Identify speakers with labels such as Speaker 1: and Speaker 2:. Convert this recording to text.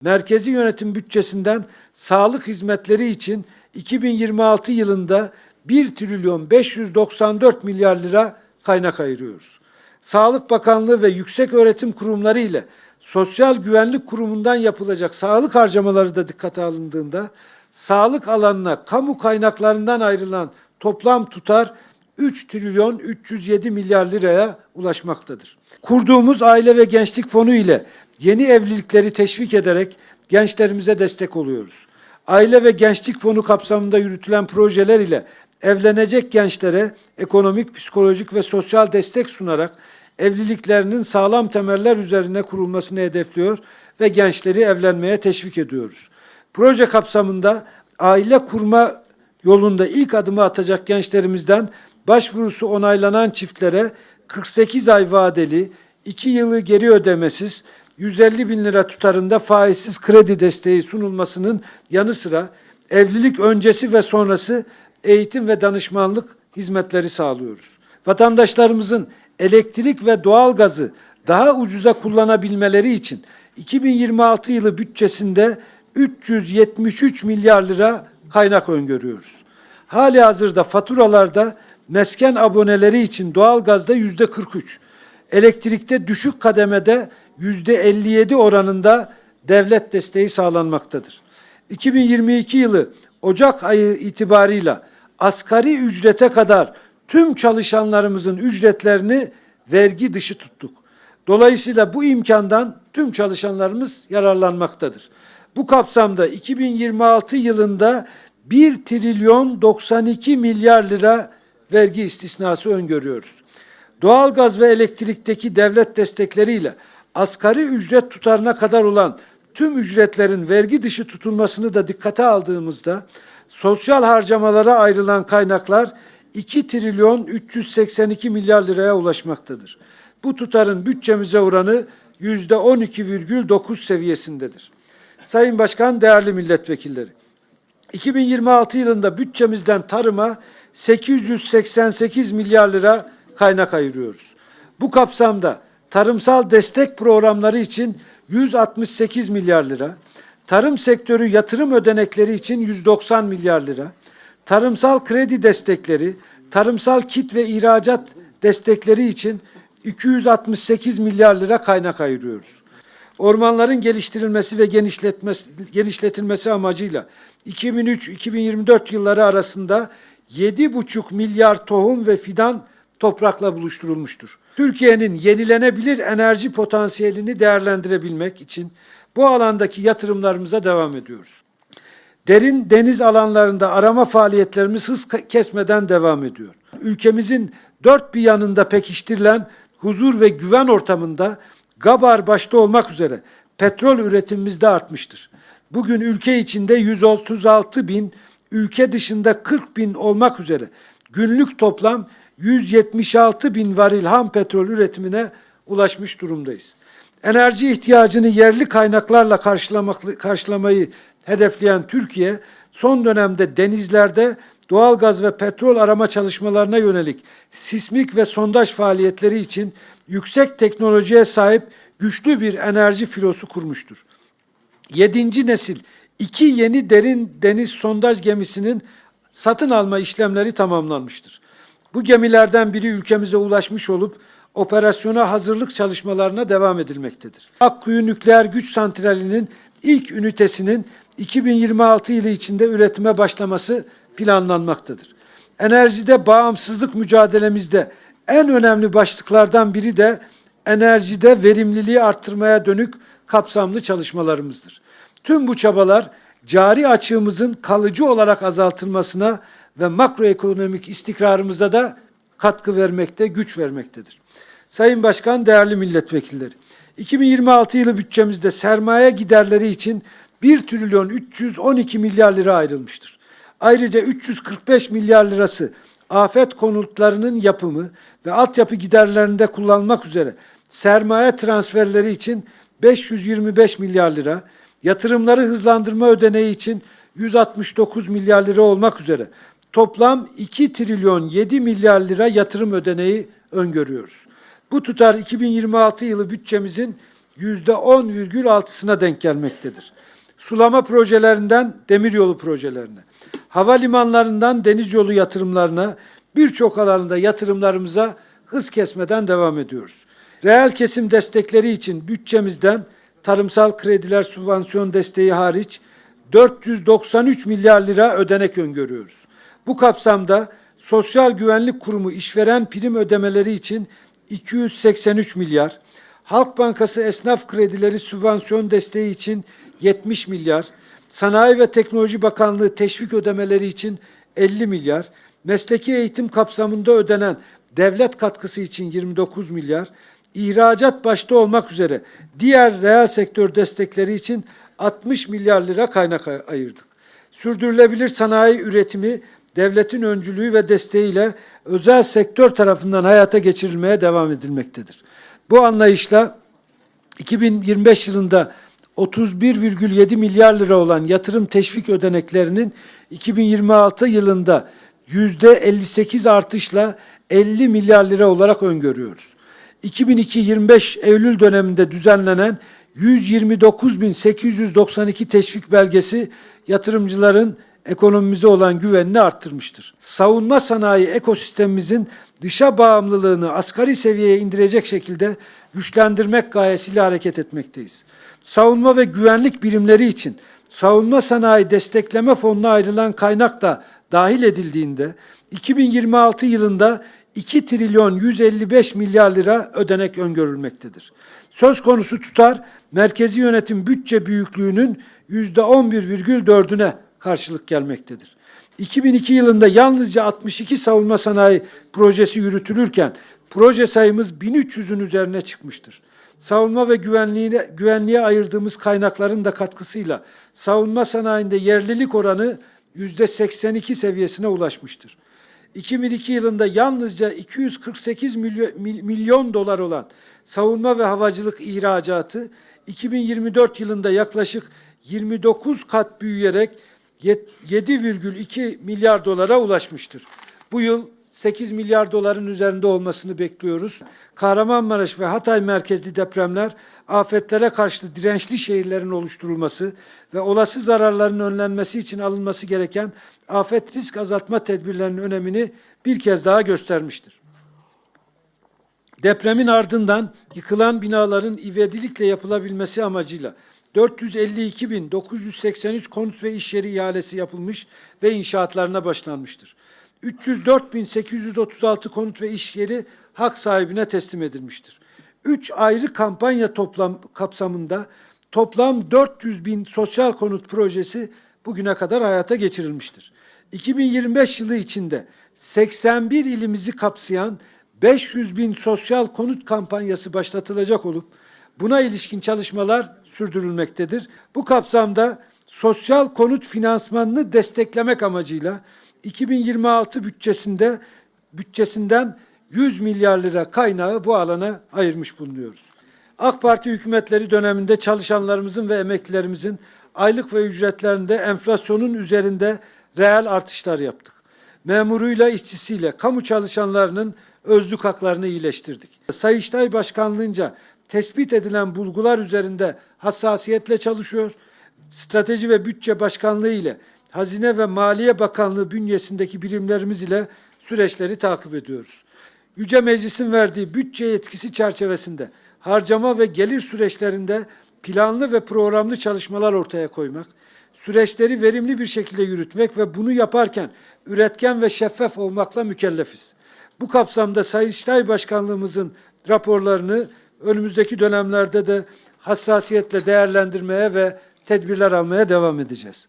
Speaker 1: merkezi yönetim bütçesinden sağlık hizmetleri için 2026 yılında 1 trilyon 594 milyar lira kaynak ayırıyoruz. Sağlık Bakanlığı ve Yüksek Öğretim Kurumları ile Sosyal Güvenlik Kurumu'ndan yapılacak sağlık harcamaları da dikkate alındığında sağlık alanına kamu kaynaklarından ayrılan toplam tutar 3 trilyon 307 milyar liraya ulaşmaktadır. Kurduğumuz Aile ve Gençlik Fonu ile yeni evlilikleri teşvik ederek gençlerimize destek oluyoruz. Aile ve Gençlik Fonu kapsamında yürütülen projeler ile evlenecek gençlere ekonomik, psikolojik ve sosyal destek sunarak evliliklerinin sağlam temeller üzerine kurulmasını hedefliyor ve gençleri evlenmeye teşvik ediyoruz. Proje kapsamında aile kurma yolunda ilk adımı atacak gençlerimizden başvurusu onaylanan çiftlere 48 ay vadeli, 2 yılı geri ödemesiz, 150 bin lira tutarında faizsiz kredi desteği sunulmasının yanı sıra evlilik öncesi ve sonrası eğitim ve danışmanlık hizmetleri sağlıyoruz. Vatandaşlarımızın elektrik ve doğalgazı daha ucuza kullanabilmeleri için 2026 yılı bütçesinde 373 milyar lira kaynak öngörüyoruz. Hali hazırda faturalarda mesken aboneleri için doğalgazda yüzde 43, elektrikte düşük kademede 57 oranında devlet desteği sağlanmaktadır. 2022 yılı Ocak ayı itibarıyla asgari ücrete kadar tüm çalışanlarımızın ücretlerini vergi dışı tuttuk. Dolayısıyla bu imkandan tüm çalışanlarımız yararlanmaktadır. Bu kapsamda 2026 yılında 1 trilyon 92 milyar lira vergi istisnası öngörüyoruz. Doğalgaz ve elektrikteki devlet destekleriyle asgari ücret tutarına kadar olan tüm ücretlerin vergi dışı tutulmasını da dikkate aldığımızda sosyal harcamalara ayrılan kaynaklar 2 trilyon 382 milyar liraya ulaşmaktadır. Bu tutarın bütçemize oranı yüzde 12,9 seviyesindedir. Sayın Başkan, değerli milletvekilleri, 2026 yılında bütçemizden tarıma 888 milyar lira kaynak ayırıyoruz. Bu kapsamda tarımsal destek programları için 168 milyar lira, tarım sektörü yatırım ödenekleri için 190 milyar lira, tarımsal kredi destekleri, tarımsal kit ve ihracat destekleri için 268 milyar lira kaynak ayırıyoruz. Ormanların geliştirilmesi ve genişletmesi, genişletilmesi amacıyla 2003-2024 yılları arasında 7,5 milyar tohum ve fidan toprakla buluşturulmuştur. Türkiye'nin yenilenebilir enerji potansiyelini değerlendirebilmek için bu alandaki yatırımlarımıza devam ediyoruz. Derin deniz alanlarında arama faaliyetlerimiz hız kesmeden devam ediyor. Ülkemizin dört bir yanında pekiştirilen huzur ve güven ortamında Gabar başta olmak üzere petrol üretimimiz de artmıştır. Bugün ülke içinde 136 bin, ülke dışında 40 bin olmak üzere günlük toplam 176 bin varil ham petrol üretimine ulaşmış durumdayız. Enerji ihtiyacını yerli kaynaklarla karşılamak, karşılamayı hedefleyen Türkiye, son dönemde denizlerde doğalgaz ve petrol arama çalışmalarına yönelik sismik ve sondaj faaliyetleri için yüksek teknolojiye sahip güçlü bir enerji filosu kurmuştur. Yedinci nesil iki yeni derin deniz sondaj gemisinin satın alma işlemleri tamamlanmıştır. Bu gemilerden biri ülkemize ulaşmış olup operasyona hazırlık çalışmalarına devam edilmektedir. Akkuyu Nükleer Güç Santrali'nin ilk ünitesinin 2026 yılı içinde üretime başlaması planlanmaktadır. Enerjide bağımsızlık mücadelemizde en önemli başlıklardan biri de enerjide verimliliği arttırmaya dönük kapsamlı çalışmalarımızdır. Tüm bu çabalar cari açığımızın kalıcı olarak azaltılmasına ve makroekonomik istikrarımıza da katkı vermekte, güç vermektedir. Sayın Başkan, değerli milletvekilleri, 2026 yılı bütçemizde sermaye giderleri için 1 trilyon 312 milyar lira ayrılmıştır. Ayrıca 345 milyar lirası afet konutlarının yapımı ve altyapı giderlerinde kullanmak üzere sermaye transferleri için 525 milyar lira, yatırımları hızlandırma ödeneği için 169 milyar lira olmak üzere toplam 2 trilyon 7 milyar lira yatırım ödeneği öngörüyoruz. Bu tutar 2026 yılı bütçemizin %10,6'sına denk gelmektedir. Sulama projelerinden demiryolu projelerine, havalimanlarından deniz yolu yatırımlarına birçok alanda yatırımlarımıza hız kesmeden devam ediyoruz. Reel kesim destekleri için bütçemizden tarımsal krediler sübvansiyon desteği hariç 493 milyar lira ödenek öngörüyoruz. Bu kapsamda Sosyal Güvenlik Kurumu işveren prim ödemeleri için 283 milyar, Halk Bankası esnaf kredileri sübvansiyon desteği için 70 milyar, Sanayi ve Teknoloji Bakanlığı teşvik ödemeleri için 50 milyar, mesleki eğitim kapsamında ödenen devlet katkısı için 29 milyar, ihracat başta olmak üzere diğer reel sektör destekleri için 60 milyar lira kaynak ay- ayırdık. Sürdürülebilir sanayi üretimi devletin öncülüğü ve desteğiyle özel sektör tarafından hayata geçirilmeye devam edilmektedir. Bu anlayışla 2025 yılında 31,7 milyar lira olan yatırım teşvik ödeneklerinin 2026 yılında %58 artışla 50 milyar lira olarak öngörüyoruz. 2002-25 Eylül döneminde düzenlenen 129.892 teşvik belgesi yatırımcıların ekonomimize olan güvenini arttırmıştır. Savunma sanayi ekosistemimizin dışa bağımlılığını asgari seviyeye indirecek şekilde güçlendirmek gayesiyle hareket etmekteyiz. Savunma ve güvenlik birimleri için savunma sanayi destekleme fonuna ayrılan kaynak da dahil edildiğinde 2026 yılında 2 trilyon 155 milyar lira ödenek öngörülmektedir. Söz konusu tutar merkezi yönetim bütçe büyüklüğünün %11,4'üne karşılık gelmektedir. 2002 yılında yalnızca 62 savunma sanayi projesi yürütülürken proje sayımız 1300'ün üzerine çıkmıştır. Savunma ve güvenliğine, güvenliğe ayırdığımız kaynakların da katkısıyla savunma sanayinde yerlilik oranı %82 seviyesine ulaşmıştır. 2002 yılında yalnızca 248 milyon, mil- milyon dolar olan savunma ve havacılık ihracatı 2024 yılında yaklaşık 29 kat büyüyerek 7,2 milyar dolara ulaşmıştır. Bu yıl 8 milyar doların üzerinde olmasını bekliyoruz. Kahramanmaraş ve Hatay merkezli depremler afetlere karşı dirençli şehirlerin oluşturulması ve olası zararların önlenmesi için alınması gereken afet risk azaltma tedbirlerinin önemini bir kez daha göstermiştir. Depremin ardından yıkılan binaların ivedilikle yapılabilmesi amacıyla 452.983 konut ve iş yeri ihalesi yapılmış ve inşaatlarına başlanmıştır. 304.836 konut ve iş yeri hak sahibine teslim edilmiştir. Üç ayrı kampanya toplam kapsamında toplam 400 bin sosyal konut projesi bugüne kadar hayata geçirilmiştir. 2025 yılı içinde 81 ilimizi kapsayan 500 bin sosyal konut kampanyası başlatılacak olup buna ilişkin çalışmalar sürdürülmektedir. Bu kapsamda sosyal konut finansmanını desteklemek amacıyla 2026 bütçesinde bütçesinden 100 milyar lira kaynağı bu alana ayırmış bulunuyoruz. AK Parti hükümetleri döneminde çalışanlarımızın ve emeklilerimizin aylık ve ücretlerinde enflasyonun üzerinde reel artışlar yaptık. Memuruyla, işçisiyle, kamu çalışanlarının özlük haklarını iyileştirdik. Sayıştay Başkanlığınca tespit edilen bulgular üzerinde hassasiyetle çalışıyor. Strateji ve Bütçe Başkanlığı ile Hazine ve Maliye Bakanlığı bünyesindeki birimlerimiz ile süreçleri takip ediyoruz. Yüce Meclis'in verdiği bütçe yetkisi çerçevesinde harcama ve gelir süreçlerinde planlı ve programlı çalışmalar ortaya koymak, süreçleri verimli bir şekilde yürütmek ve bunu yaparken üretken ve şeffaf olmakla mükellefiz. Bu kapsamda Sayıştay Başkanlığımızın raporlarını önümüzdeki dönemlerde de hassasiyetle değerlendirmeye ve tedbirler almaya devam edeceğiz.